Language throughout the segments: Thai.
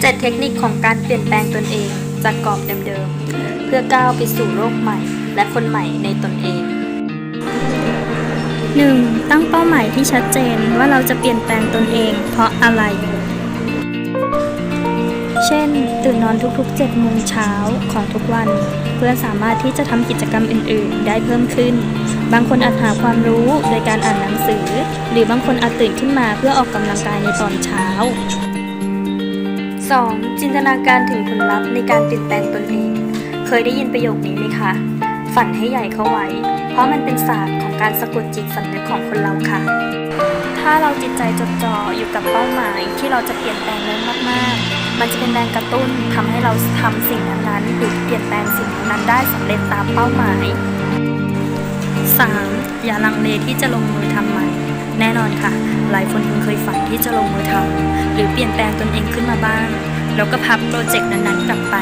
7 เทคนิคของการเปลี่ยนแปลงตนเอง จากกรอบเดิมๆ เพื่อก้าวไปสู่โลกใหม่ และคนใหม่ในตนเอง 1. ตั้งเป้าหมายที่ชัดเจนว่าเราจะเปลี่ยนแปลงตนเอง เพราะอะไร เช่น ตื่นนอนทุกๆ7โมงเช้าของทุกวัน เพื่อสามารถที่จะทำกิจกรรมอื่น ๆ ได้เพิ่มขึ้น บางคนอาจหาความรู้โดยการอ่านหนังสือ หรือบางคนอาจตื่นขึ้นมาเพื่อออกกำลังกายในตอนเช้า 2. จินตนาการถึงผลลัพธ์ในการเปลี่ยนแปลงตนเอง เคยได้ยินประโยคนี้ไหมคะ ฝันให้ใหญ่เข้าไว้ เพราะมันเป็นศาสตร์ของการสะกดจิตสำนึกของคนเราค่ะ ถ้าเราจิตใจจดจ่ออยู่กับเป้าหมายที่เราจะเปลี่ยนแปลงนั้นมากๆ มันจะเป็นแรงกระตุ้นทำให้เราทำสิ่งนั้นๆหรือเปลี่ยนแปลงสิ่งนั้นๆได้สำเร็จตามเป้าหมาย 3. อย่าลังเลที่จะลงมือทำมัน แน่นอนค่ะ หลายคนคงเคยฝันที่จะลงมือทำหรือเปลี่ยนแปลงตนเองขึ้นมาบ้าง แล้วก็พับโปรเจกต์นั้นๆกลับไป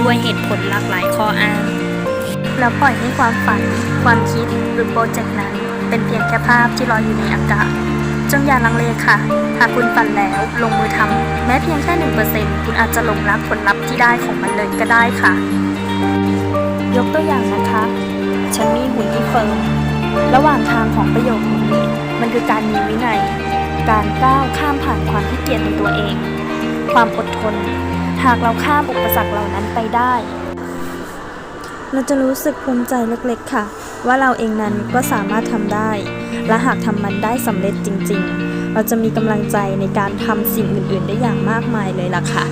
ด้วยเหตุผลหลากหลายข้ออ้างแล้วปล่อยให้ความฝัน ความคิดหรือโปรเจกต์นั้น เป็นเพียงแค่ภาพที่ลอยอยู่ในอากาศจงอย่าลังเลค่ะ หากคุณฝันแล้วลงมือทำแม้เพียงแค่หนึ่งเปอร์เซ็นต์คุณอาจจะหลงรักผลลัพธ์ที่ได้ของมันเลยก็ได้ค่ะ ยกตัวอย่างนะคะ ฉันมีหุ่นที่เฟิร์มระหว่างทางของประโยคนี้ มันคือการมีวินัย การก้าวข้ามผ่านความขี้เกียจในตัวเอง ความอดทน หากเราข้ามอุปสรรคเหล่านั้นไปได้ เราจะรู้สึกภูมิใจเล็กๆค่ะ ว่าเราเองนั้นก็สามารถทำได้ และหากทำมันได้สำเร็จจริง ๆ เราจะมีกำลังใจในการทำสิ่งอื่น ๆ ได้อย่างมากมายเลยล่ะค่ะ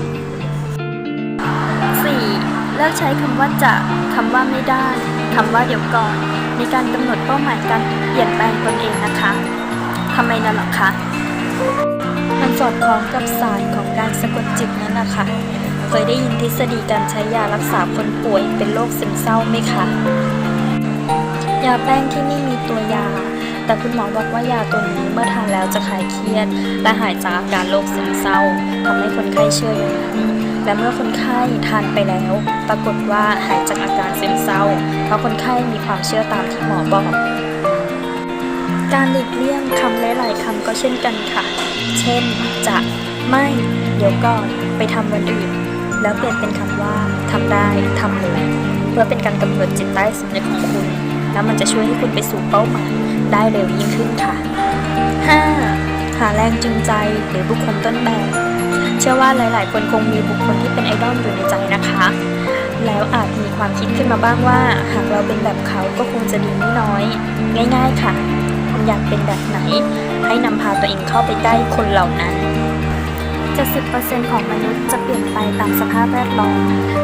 4. เลิกใช้คำว่าจะคำว่าไม่ได้คำว่าเดี๋ยวก่อนในการกำหนดเป้าหมายการเปลี่ยนแปลงตนเองนะคะ ทำไมนั่นหรอคะมันสอดคล้องกับศาสตร์ของการสะกดจิตนั่นแหละค่ะเคยได้ยินทฤษฎีการใช้ยารักษาคนป่วยเป็นโรคซึมเศร้าไหมคะ ยาแป้งที่ไม่มีตัวยา แต่คุณหมอบอกว่ายาตัวนี้เมื่อทานแล้วจะคลายเครียด และหายจากอาการโรคซึมเศร้าทำให้คนไข้เชื่ออย่างนั้นและเมื่อคนไข้ทานไปแล้ว ปรากฏว่าหายจากอาการซึมเศร้า เพราะคนไข้มีความเชื่อตามที่หมอบอก การหลีกเลี่ยงคำหลายๆคำก็เช่นกันค่ะ เช่น จะ ไม่ เดี๋ยวก่อน ไปทำวันอื่น แล้วเปลี่ยนเป็นคำว่าทำได้ทำเลยเพื่อเป็นการกำหนดจิตใต้สำนึกของคุณ แล้วมันจะช่วยให้คุณไปสู่เป้าหมายได้เร็วยิ่งขึ้นค่ะ 5. หาแรงจูงใจหรือบุคคลต้นแบบ เชื่อว่าหลาย ๆ คนคงมีบุคคลที่เป็นไอดอลอยู่ในใจนะคะ แล้วอาจมีความคิดขึ้นมาบ้างว่า หากเราเป็นแบบเขาก็คงจะดีไม่น้อย ง่าย ๆ ค่ะ อยากเป็นแบบไหน ให้นำพาตัวเองเข้าไปใกล้คนเหล่านั้น 70%ของมนุษย์จะเปลี่ยนไปตามสภาพแวดล้อม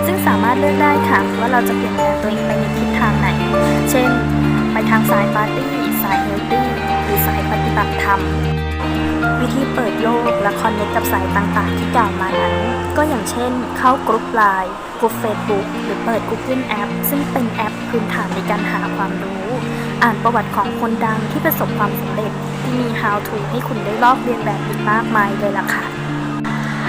ซึ่งสามารถเลือกได้ค่ะว่าเราจะเปลี่ยนแปลงตัวเองไปในทิศทางไหน เช่น ไปทางสายปาร์ตี้ สายเฮลตี้ หรือสายปฏิบัติธรรม วิธีเปิดโลกและคอนเนคกับสายต่างๆ ที่กล่าวมานั้น ก็อย่างเช่น เข้ากรุ๊ปไลน์กรุ๊ปเฟซบุ๊กหรือเปิด Google App ซึ่งเป็นแอปพื้นฐานในการหาความรู้ อ่านประวัติของคนดังที่ประสบความสำเร็จที่มี how to ให้คุณได้ลอกเรียนแบบอีกมากมายเลยล่ะค่ะ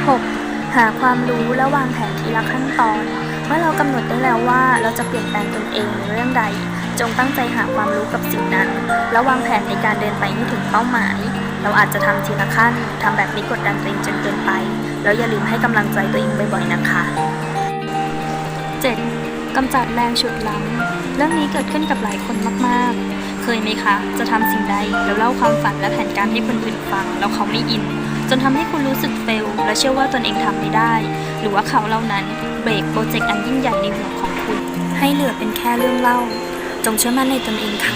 6. หาความรู้และวางแผนทีละขั้นตอน เมื่อเรากำหนดได้แล้วว่าเราจะเปลี่ยนแปลงตนเองในเรื่องใด จงตั้งใจหาความรู้กับสิ่งนั้น แล้วางแผนในการเดินไปให้ถึงเป้าหมาย เราอาจจะทำทีละขั้นทำแบบไม่กดดันตัวเองจนเกินไป แล้วอย่าลืมให้กำลังใจตัวเองบ่อยๆนะคะ 7. กำจัดแรงฉุดล้ำเรื่องนี้เกิดขึ้นกับหลายคนมากๆ เคยไหมคะ จะทำสิ่งใดแล้วเล่าความฝันและแผนการให้คนอื่นฟัง แล้วเขาไม่อิน จนทำให้คุณรู้สึกเฟล และเชื่อว่าตนเองทำไม่ได้ หรือว่าเขาเหล่านั้นเบรกโปรเจกต์อันยิ่งใหญ่ในหัวของคุณ ให้เหลือเป็นแค่เรื่องเล่า จงเชื่อมั่นในตนเองค่ะ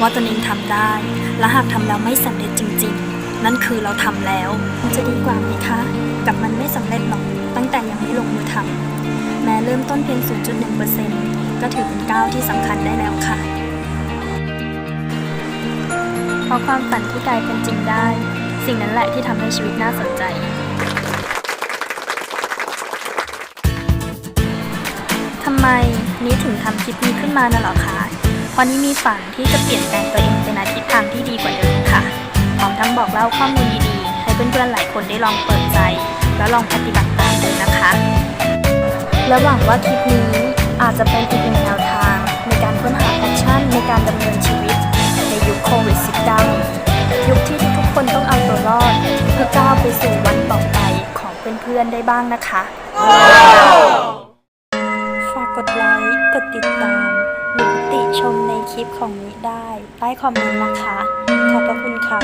ว่าตนเองทำได้ และหากทำแล้วไม่สำเร็จจริง ๆ นั่นคือเราทำแล้วมันจะดีกว่าไหมคะ กับมันไม่สำเร็จหรอกตั้งแต่ยังไม่ลงมือทำแม้ เริ่มต้นเพียง 0.1%ก็ถือเป็นก้าวที่สำคัญได้แล้วค่ะ เพราะความฝันที่กลายเป็นจริงได้ สิ่งนั้นแหละที่ทำให้ชีวิตน่าสนใจทำไมนี้ถึงทำคลิปนี้ขึ้นมาน่ะหรอคะเพราะนี้มีฝันที่จะเปลี่ยนแปลงตัวเองไปในทิศทางที่ดีกว่าเดิมค่ะพร้อมทั้งบอกเล่าข้อมูลดีๆ ให้เพื่อนๆหลายคนได้ลองเปิดใจ และลองปฏิบัติตามเลยนะคะ และหวังว่าคลิปนี้อาจจะเป็นอีกหนึ่งแนวทาง ในการค้นหาแพชชั่นในการดำเนินชีวิต ในยุคโควิด -19 ยุคที่ทุกคนต้องเอาตัวรอด เพื่อก้าวไปสู่วันต่อไปของเเพื่อนๆได้บ้างนะคะ ฝากกดไลค์ กดติดตามหรือติชมในคลิปของมิได้ ใต้คอมเมนต์นะคะ ขอบพระคุณค่ะ